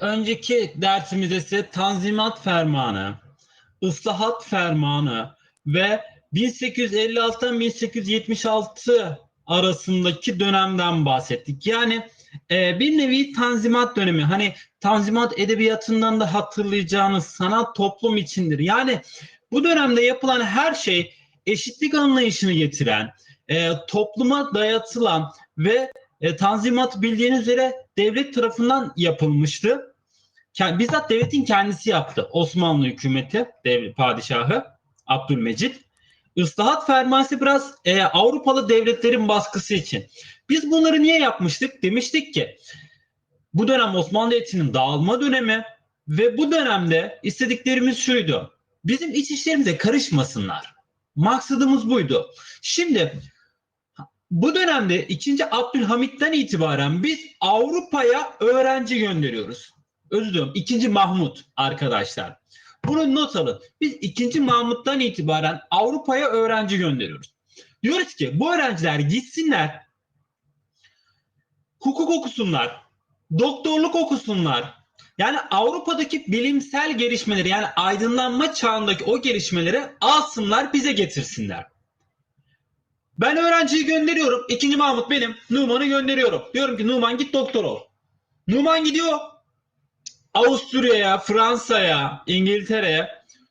önceki dersimizde size Tanzimat Fermanı, Islahat Fermanı ve 1856'dan 1876 arasındaki dönemden bahsettik. Yani e, bir nevi Tanzimat dönemi. Hani Tanzimat edebiyatından da hatırlayacağınız sanat toplum içindir. Yani bu dönemde yapılan her şey eşitlik anlayışını getiren, e, topluma dayatılan ve e, Tanzimat bildiğiniz üzere devlet tarafından yapılmıştı. Kend- Bizzat devletin kendisi yaptı. Osmanlı hükümeti, devlet padişahı Abdülmecit. Islahat fermansı biraz e, Avrupalı devletlerin baskısı için. Biz bunları niye yapmıştık? Demiştik ki bu dönem Osmanlı Devleti'nin dağılma dönemi ve bu dönemde istediklerimiz şuydu. Bizim iç işlerimize karışmasınlar. Maksadımız buydu. Şimdi bu dönemde 2. Abdülhamit'ten itibaren biz Avrupa'ya öğrenci gönderiyoruz. Özür diliyorum. 2. Mahmut arkadaşlar. Bunu not alın. Biz 2. Mahmut'tan itibaren Avrupa'ya öğrenci gönderiyoruz. Diyoruz ki bu öğrenciler gitsinler, hukuk okusunlar, doktorluk okusunlar. Yani Avrupa'daki bilimsel gelişmeleri yani aydınlanma çağındaki o gelişmeleri alsınlar bize getirsinler. Ben öğrenciyi gönderiyorum. İkinci Mahmut benim. Numan'ı gönderiyorum. Diyorum ki Numan git doktor ol. Numan gidiyor. Avusturya'ya, Fransa'ya, İngiltere'ye.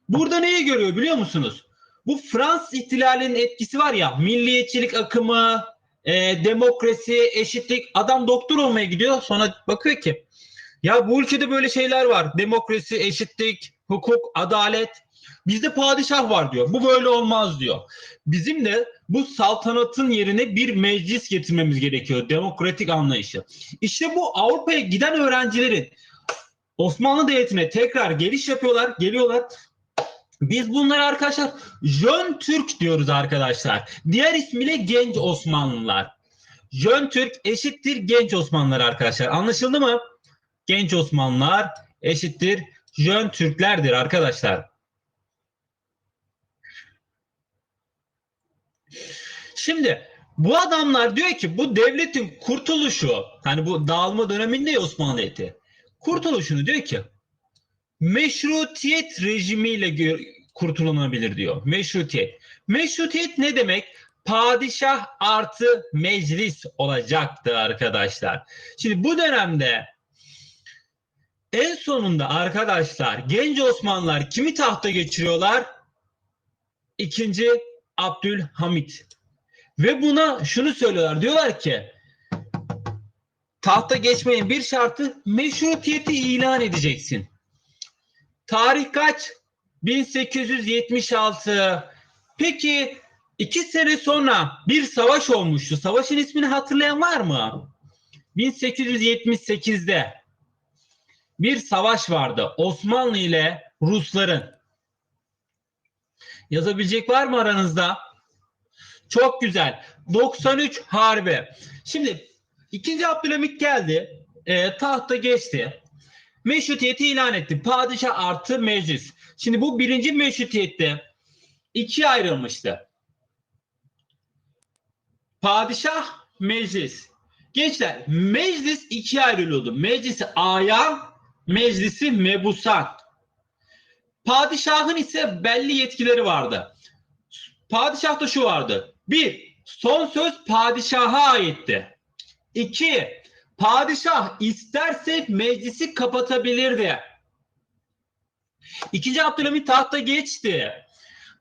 Burada neyi görüyor biliyor musunuz? Bu Fransız ihtilalinin etkisi var ya milliyetçilik akımı, e, demokrasi, eşitlik. Adam doktor olmaya gidiyor sonra bakıyor ki ya bu ülkede böyle şeyler var. Demokrasi, eşitlik, hukuk, adalet. Bizde padişah var diyor. Bu böyle olmaz diyor. Bizim de bu saltanatın yerine bir meclis getirmemiz gerekiyor. Demokratik anlayışı. İşte bu Avrupa'ya giden öğrencilerin Osmanlı Devleti'ne tekrar geliş yapıyorlar, geliyorlar. Biz bunlara arkadaşlar Jön Türk diyoruz arkadaşlar. Diğer ismiyle genç Osmanlılar. Jön Türk eşittir genç Osmanlılar arkadaşlar. Anlaşıldı mı? Genç Osmanlılar eşittir Jön Türklerdir arkadaşlar. Şimdi bu adamlar diyor ki bu devletin kurtuluşu hani bu dağılma döneminde ya Osmanlı Devleti kurtuluşunu diyor ki meşrutiyet rejimiyle kurtulunabilir diyor. Meşrutiyet. Meşrutiyet ne demek? Padişah artı meclis olacaktı arkadaşlar. Şimdi bu dönemde en sonunda arkadaşlar genç Osmanlılar kimi tahta geçiriyorlar? İkinci Abdülhamit. Ve buna şunu söylüyorlar. Diyorlar ki tahta geçmeyin bir şartı meşrutiyeti ilan edeceksin. Tarih kaç? 1876. Peki iki sene sonra bir savaş olmuştu. Savaşın ismini hatırlayan var mı? 1878'de bir savaş vardı. Osmanlı ile Rusların. Yazabilecek var mı aranızda? Çok güzel. 93 Harbi. Şimdi ikinci Abdülhamit geldi. E, tahta geçti. Meşrutiyeti ilan etti. Padişah artı meclis. Şimdi bu birinci meşrutiyette ikiye ayrılmıştı. Padişah, meclis. Gençler meclis ikiye ayrılıyordu. Meclisi aya, meclisi mebusan. Padişahın ise belli yetkileri vardı. Padişahta şu vardı. Bir, son söz padişaha aitti. İki, padişah isterse meclisi kapatabilirdi. İkinci Abdülhamit tahta geçti.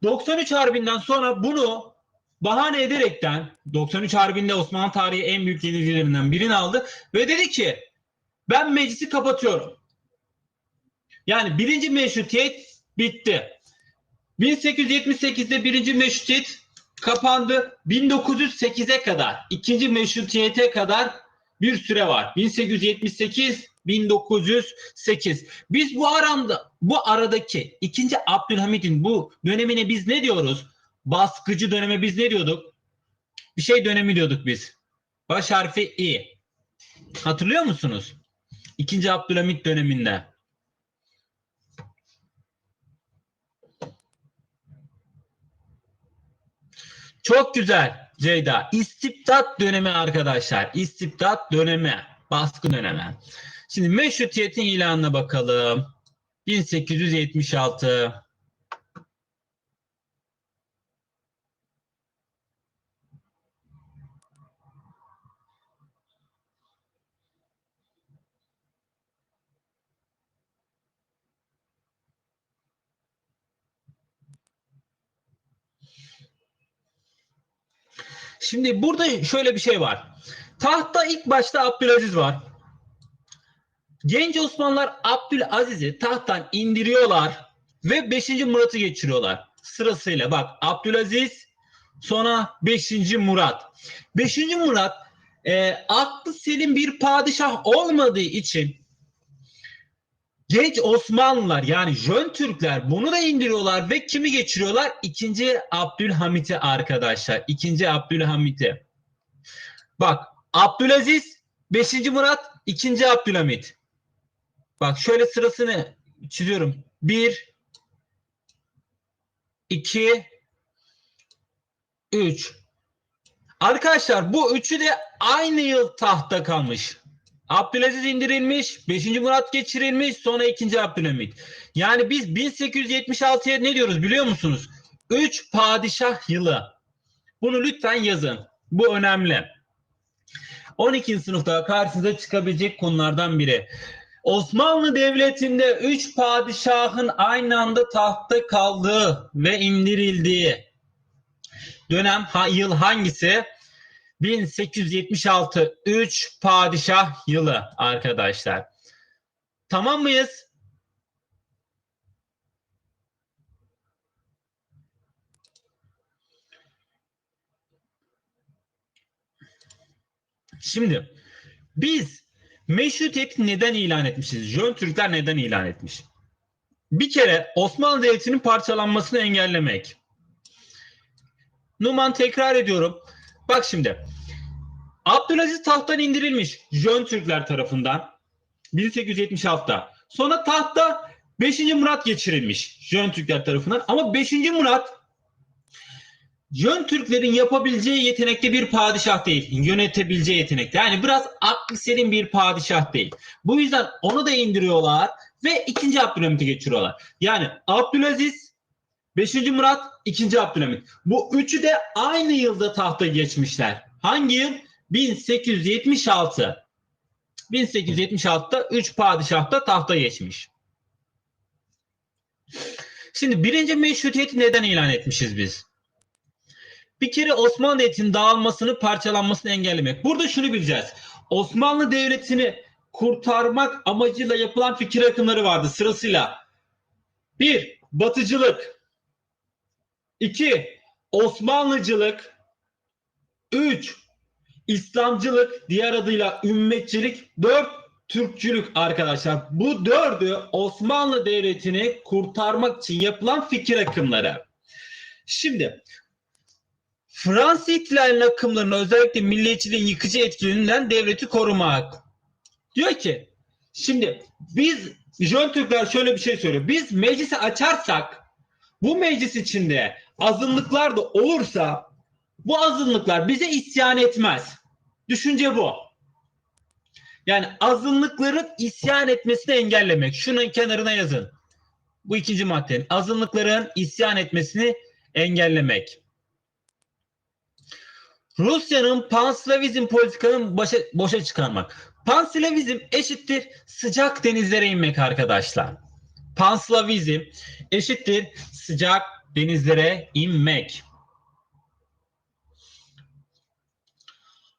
93 Harbi'nden sonra bunu bahane ederekten 93 Harbi'nde Osmanlı tarihi en büyük yenilgilerinden birini aldı ve dedi ki ben meclisi kapatıyorum. Yani birinci meşrutiyet bitti. 1878'de birinci meşrutiyet kapandı. 1908'e kadar, ikinci meşrutiyete kadar bir süre var. 1878 1908. Biz bu aranda bu aradaki ikinci Abdülhamit'in bu dönemine biz ne diyoruz? Baskıcı döneme biz ne diyorduk? Bir şey dönemi diyorduk biz. Baş harfi İ. Hatırlıyor musunuz? İkinci Abdülhamit döneminde. Çok güzel Ceyda. İstibdat dönemi arkadaşlar. İstibdat dönemi. Baskı dönemi. Şimdi meşrutiyetin ilanına bakalım. 1876. Şimdi burada şöyle bir şey var. Tahta ilk başta Abdülaziz var. Genç Osmanlılar Abdülaziz'i tahttan indiriyorlar ve 5. Murat'ı geçiriyorlar. Sırasıyla bak Abdülaziz sonra 5. Murat. 5. Murat e, aklı selim bir padişah olmadığı için genç Osmanlılar yani Jön Türkler bunu da indiriyorlar ve kimi geçiriyorlar? İkinci Abdülhamit'i arkadaşlar. İkinci Abdülhamit'i. Bak Abdülaziz 5. Murat 2. Abdülhamit. Bak şöyle sırasını çiziyorum. 1 2 3 Arkadaşlar bu üçü de aynı yıl tahta kalmış. Abdülaziz indirilmiş, 5. Murat geçirilmiş, sonra 2. Abdülhamit. Yani biz 1876'ya ne diyoruz biliyor musunuz? 3 padişah yılı. Bunu lütfen yazın. Bu önemli. 12. sınıfta karşınıza çıkabilecek konulardan biri. Osmanlı Devleti'nde 3 padişahın aynı anda tahtta kaldığı ve indirildiği dönem yıl hangisi? 1876 3 padişah yılı arkadaşlar. Tamam mıyız? Şimdi biz meşrutiyet neden ilan etmişiz? Jön Türkler neden ilan etmiş? Bir kere Osmanlı Devleti'nin parçalanmasını engellemek. Numan tekrar ediyorum. Bak şimdi. Abdülaziz tahttan indirilmiş Jön Türkler tarafından 1876'da. Sonra tahta 5. Murat geçirilmiş Jön Türkler tarafından ama 5. Murat Jön Türklerin yapabileceği yetenekte bir padişah değil. Yönetebileceği yetenekte. Yani biraz aklı selim bir padişah değil. Bu yüzden onu da indiriyorlar ve 2. Abdülhamit'i geçiriyorlar. Yani Abdülaziz 5. Murat, 2. Abdülhamit. Bu üçü de aynı yılda tahta geçmişler. Hangi yıl? 1876. 1876'da 3 padişah da tahta geçmiş. Şimdi birinci meşrutiyeti neden ilan etmişiz biz? Bir kere Osmanlı Devleti'nin dağılmasını, parçalanmasını engellemek. Burada şunu bileceğiz. Osmanlı Devleti'ni kurtarmak amacıyla yapılan fikir akımları vardı sırasıyla. Bir, batıcılık. İki, Osmanlıcılık. Üç, İslamcılık, diğer adıyla ümmetçilik. Dört, Türkçülük arkadaşlar. Bu dördü Osmanlı Devleti'ni kurtarmak için yapılan fikir akımları. Şimdi Fransız ihtilalinin akımlarına özellikle milliyetçiliğin yıkıcı etkilerinden devleti korumak. Diyor ki şimdi biz Jön Türkler şöyle bir şey söylüyor. Biz meclisi açarsak bu meclis içinde azınlıklar da olursa bu azınlıklar bize isyan etmez. Düşünce bu. Yani azınlıkların isyan etmesini engellemek. Şunun kenarına yazın. Bu ikinci maddenin. Azınlıkların isyan etmesini engellemek. Rusya'nın panslavizm politikanın başa, boşa çıkarmak. Panslavizm eşittir sıcak denizlere inmek arkadaşlar. Panslavizm eşittir sıcak denizlere inmek.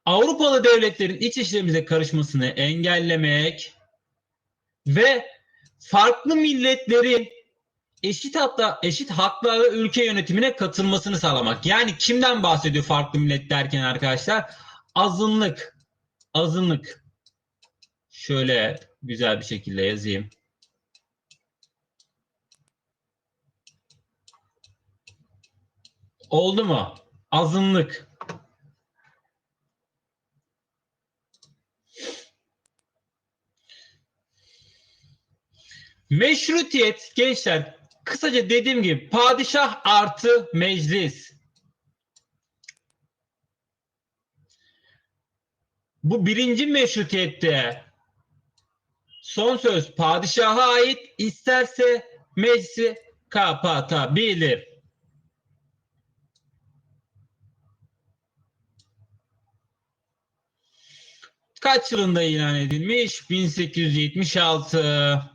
Avrupalı devletlerin iç işlerimize karışmasını engellemek ve farklı milletlerin eşit hatta eşit haklarla ülke yönetimine katılmasını sağlamak. Yani kimden bahsediyor farklı millet derken arkadaşlar? Azınlık. Azınlık. Şöyle güzel bir şekilde yazayım. Oldu mu? Azınlık. Meşrutiyet gençler kısaca dediğim gibi padişah artı meclis. bu birinci meşrutiyette son söz padişaha ait isterse meclisi kapatabilir. Kaç yılında ilan edilmiş? 1876.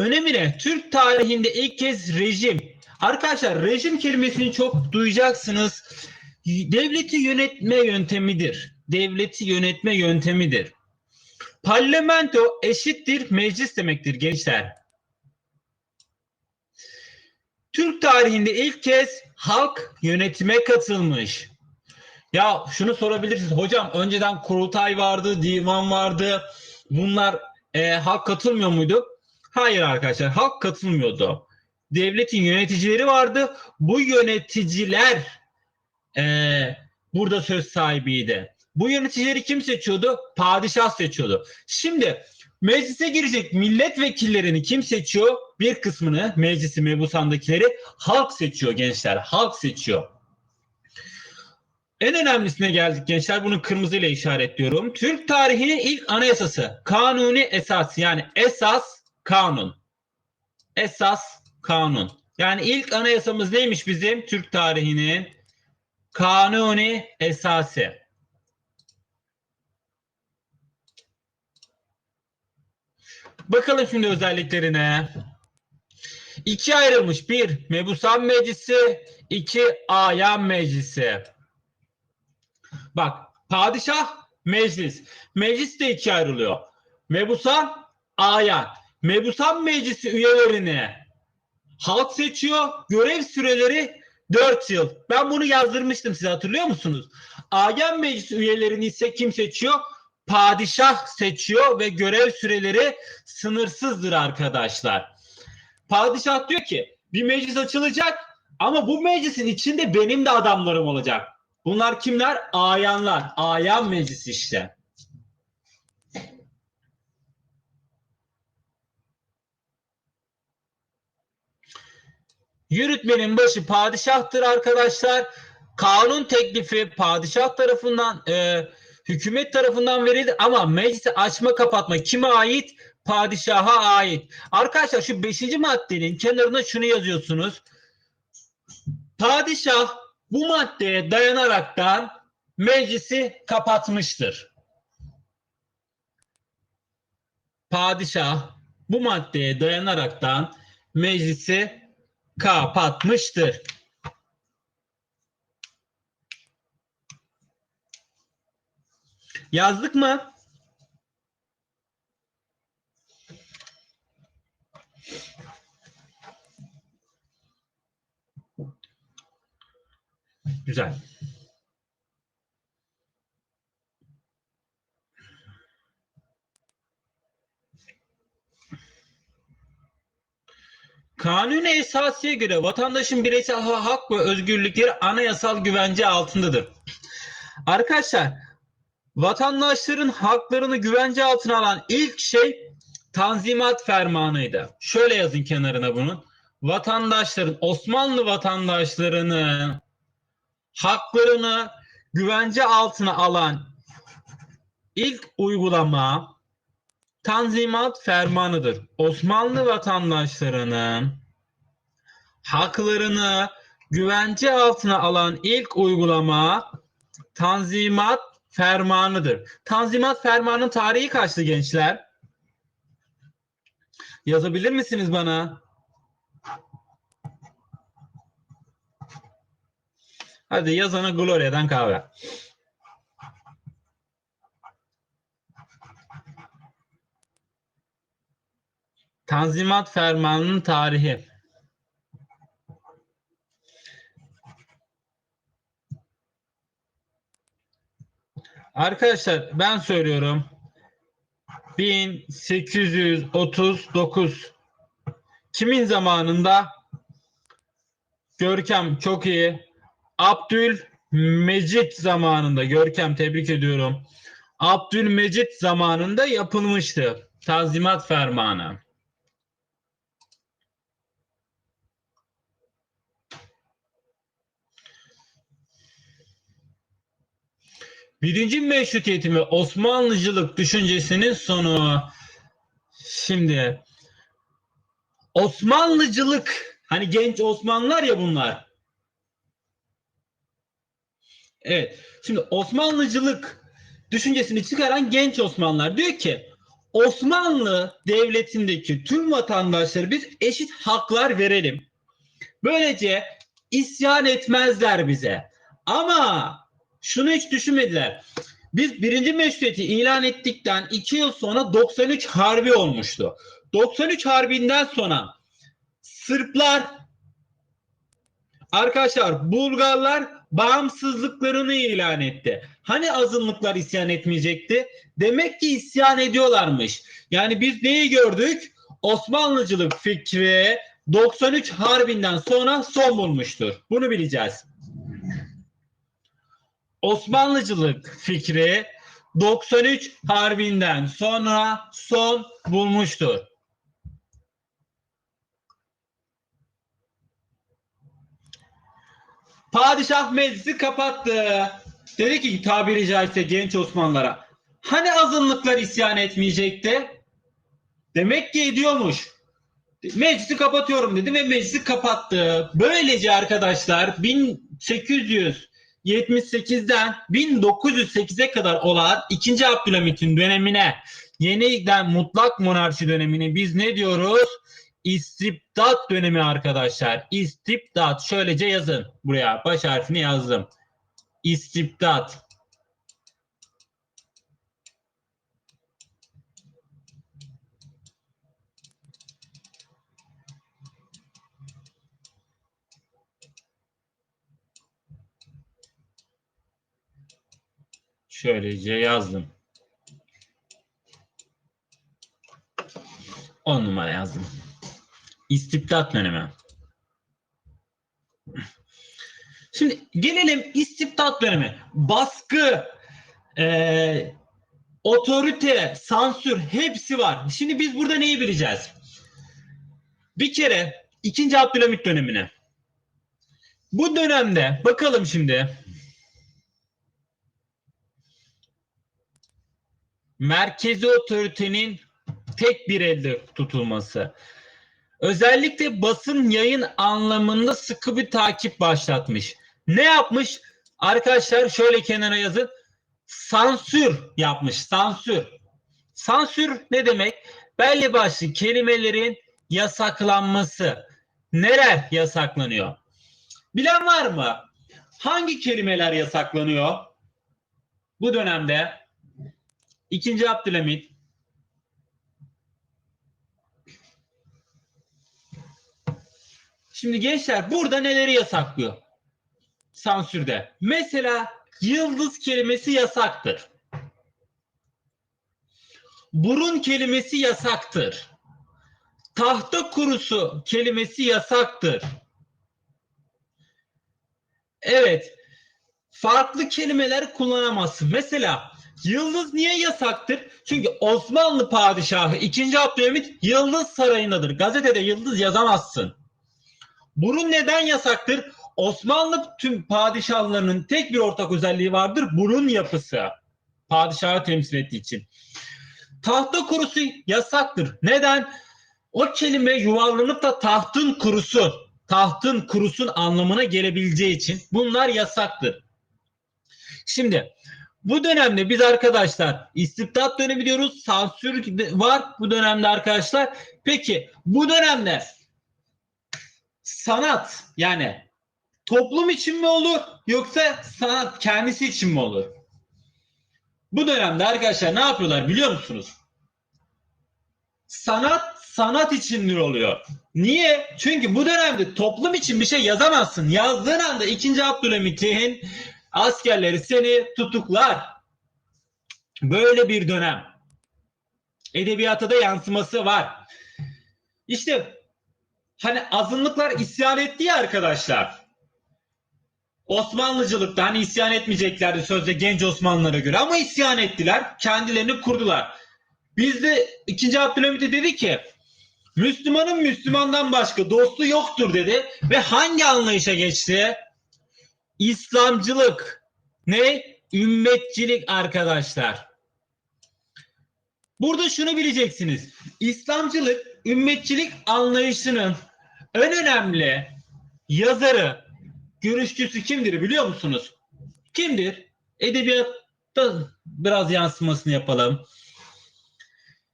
Önemi ne? Türk tarihinde ilk kez rejim. Arkadaşlar rejim kelimesini çok duyacaksınız. Devleti yönetme yöntemidir. Devleti yönetme yöntemidir. Parlamento eşittir meclis demektir gençler. Türk tarihinde ilk kez halk yönetime katılmış. Ya şunu sorabilirsiniz. Hocam önceden kurultay vardı, divan vardı. Bunlar e, halk katılmıyor muydu? Hayır arkadaşlar halk katılmıyordu. Devletin yöneticileri vardı. Bu yöneticiler e, burada söz sahibiydi. Bu yöneticileri kim seçiyordu? Padişah seçiyordu. Şimdi meclise girecek milletvekillerini kim seçiyor? Bir kısmını meclisi mebusandakileri halk seçiyor gençler. Halk seçiyor. En önemlisine geldik gençler. Bunu kırmızıyla işaretliyorum. Türk tarihinin ilk anayasası. Kanuni esas yani esas kanun. Esas kanun. Yani ilk anayasamız neymiş bizim Türk tarihinin? Kanuni esası. Bakalım şimdi özelliklerine. İki ayrılmış. Bir mebusan meclisi, iki ayan meclisi. Bak padişah meclis. Meclis de ikiye ayrılıyor. Mebusan ayan. Mebusan meclisi üyelerini halk seçiyor. Görev süreleri 4 yıl. Ben bunu yazdırmıştım size hatırlıyor musunuz? Ayan meclisi üyelerini ise kim seçiyor? Padişah seçiyor ve görev süreleri sınırsızdır arkadaşlar. Padişah diyor ki bir meclis açılacak ama bu meclisin içinde benim de adamlarım olacak. Bunlar kimler? Ayanlar. Ayan meclisi işte. Yürütmenin başı padişahtır arkadaşlar. Kanun teklifi padişah tarafından, e, hükümet tarafından verildi ama meclisi açma kapatma kime ait? Padişaha ait. Arkadaşlar şu 5. maddenin kenarına şunu yazıyorsunuz. Padişah bu maddeye dayanaraktan meclisi kapatmıştır. Padişah bu maddeye dayanaraktan meclisi kapatmıştır. Yazdık mı? Güzel. Kanuni esasiye göre vatandaşın bireysel hak ve özgürlükleri anayasal güvence altındadır. Arkadaşlar vatandaşların haklarını güvence altına alan ilk şey Tanzimat Fermanı'ydı. Şöyle yazın kenarına bunun. Vatandaşların, Osmanlı vatandaşlarının haklarını güvence altına alan ilk uygulama Tanzimat Fermanı'dır. Osmanlı vatandaşlarının haklarını güvence altına alan ilk uygulama Tanzimat Fermanı'dır. Tanzimat Fermanı'nın tarihi kaçtı gençler? Yazabilir misiniz bana? Hadi yazana Gloria'dan kahve. Tanzimat Fermanı'nın tarihi. Arkadaşlar ben söylüyorum. 1839 kimin zamanında? Görkem çok iyi. Abdülmecit zamanında Görkem tebrik ediyorum. Abdülmecit zamanında yapılmıştı. Tanzimat Fermanı. Birinci meşrutiyeti ve Osmanlıcılık düşüncesinin sonu. Şimdi Osmanlıcılık hani genç Osmanlılar ya bunlar. Evet. Şimdi Osmanlıcılık düşüncesini çıkaran genç Osmanlılar diyor ki Osmanlı devletindeki tüm vatandaşlara biz eşit haklar verelim. Böylece isyan etmezler bize. Ama şunu hiç düşünmediler. Biz birinci meşruiyeti ilan ettikten iki yıl sonra 93 Harbi olmuştu. 93 Harbi'nden sonra Sırplar, arkadaşlar Bulgarlar bağımsızlıklarını ilan etti. Hani azınlıklar isyan etmeyecekti? Demek ki isyan ediyorlarmış. Yani biz neyi gördük? Osmanlıcılık fikri 93 Harbi'nden sonra son bulmuştur. Bunu bileceğiz. Osmanlıcılık fikri 93 Harbi'nden sonra son bulmuştur. Padişah meclisi kapattı. Dedi ki tabiri caizse genç Osmanlılara. Hani azınlıklar isyan etmeyecekti? Demek ki ediyormuş. Meclisi kapatıyorum dedi ve meclisi kapattı. Böylece arkadaşlar 1878'den 1908'e kadar olan 2. Abdülhamit'in dönemine yeniden mutlak monarşi dönemini biz ne diyoruz? İstibdat dönemi arkadaşlar. İstibdat. Şöylece yazın buraya. Baş harfini yazdım. İstibdat. Şöylece yazdım. 10 numara yazdım. İstibdat dönemi. Şimdi gelelim istibdat dönemi. Baskı, e, otorite, sansür hepsi var. Şimdi biz burada neyi bileceğiz? Bir kere 2. Abdülhamit dönemine. Bu dönemde bakalım şimdi. Merkezi otoritenin tek bir elde tutulması. Özellikle basın yayın anlamında sıkı bir takip başlatmış. Ne yapmış? Arkadaşlar şöyle kenara yazın. Sansür yapmış. Sansür. Sansür ne demek? Belli başlı kelimelerin yasaklanması. Neler yasaklanıyor? Bilen var mı? Hangi kelimeler yasaklanıyor? Bu dönemde İkinci Abdülhamit Şimdi gençler burada neleri yasaklıyor? Sansürde. Mesela yıldız kelimesi yasaktır. Burun kelimesi yasaktır. Tahta kurusu kelimesi yasaktır. Evet. Farklı kelimeler kullanamazsın. Mesela yıldız niye yasaktır? Çünkü Osmanlı padişahı 2. Abdülhamit Yıldız Sarayı'ndadır. Gazetede yıldız yazamazsın. Burun neden yasaktır? Osmanlı tüm padişahlarının tek bir ortak özelliği vardır. Burun yapısı. Padişahı temsil ettiği için. Tahta kurusu yasaktır. Neden? O kelime yuvarlanıp da tahtın kurusu, tahtın kurusun anlamına gelebileceği için bunlar yasaktır. Şimdi bu dönemde biz arkadaşlar istibdat dönemi diyoruz. Sansür var bu dönemde arkadaşlar. Peki bu dönemde sanat yani toplum için mi olur yoksa sanat kendisi için mi olur? Bu dönemde arkadaşlar ne yapıyorlar biliyor musunuz? Sanat sanat içindir oluyor. Niye? Çünkü bu dönemde toplum için bir şey yazamazsın. Yazdığın anda 2. Abdülhamit'in askerleri seni tutuklar. Böyle bir dönem. Edebiyata da yansıması var. İşte hani azınlıklar isyan etti ya arkadaşlar. Osmanlıcılıkta hani isyan etmeyeceklerdi sözde genç Osmanlılara göre ama isyan ettiler. Kendilerini kurdular. Biz de 2. Abdülhamit'e dedi ki Müslümanın Müslümandan başka dostu yoktur dedi ve hangi anlayışa geçti? İslamcılık. Ne? ümmetçilik arkadaşlar. Burada şunu bileceksiniz. İslamcılık, ümmetçilik anlayışının en önemli yazarı, görüşçüsü kimdir biliyor musunuz? Kimdir? Edebiyatta biraz yansımasını yapalım.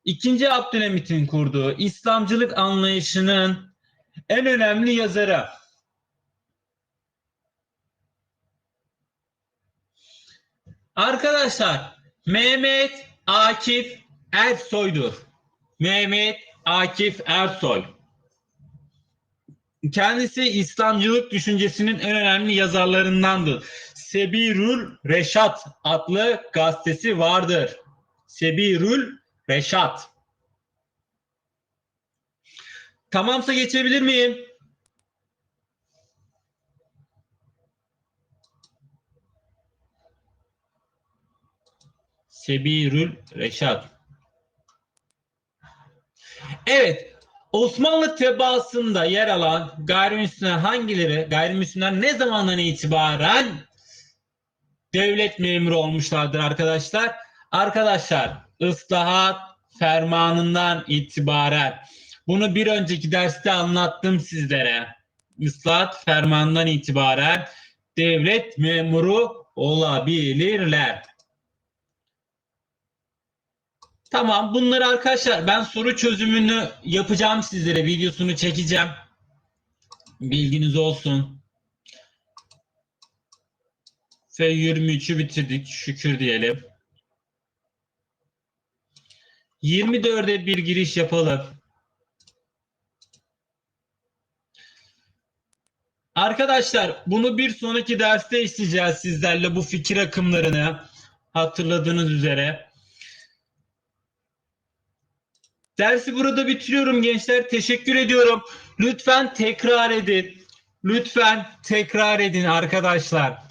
İkinci Abdülhamit'in kurduğu İslamcılık anlayışının en önemli yazarı. Arkadaşlar Mehmet Akif Ersoy'dur. Mehmet Akif Ersoy. Kendisi İslamcılık düşüncesinin en önemli yazarlarındandır. Sebirül Reşat adlı gazetesi vardır. Sebirül Reşat. Tamamsa geçebilir miyim? Sebirül Reşat. Evet, Osmanlı tebaasında yer alan gayrimüslimler hangileri, gayrimüslimler ne zamandan itibaren devlet memuru olmuşlardır arkadaşlar? Arkadaşlar, ıslahat fermanından itibaren bunu bir önceki derste anlattım sizlere. Islahat fermanından itibaren devlet memuru olabilirler. Tamam bunları arkadaşlar ben soru çözümünü yapacağım sizlere videosunu çekeceğim. Bilginiz olsun. Ve 23'ü bitirdik şükür diyelim. 24'e bir giriş yapalım. Arkadaşlar bunu bir sonraki derste işleyeceğiz sizlerle bu fikir akımlarını hatırladığınız üzere. Dersi burada bitiriyorum gençler. Teşekkür ediyorum. Lütfen tekrar edin. Lütfen tekrar edin arkadaşlar.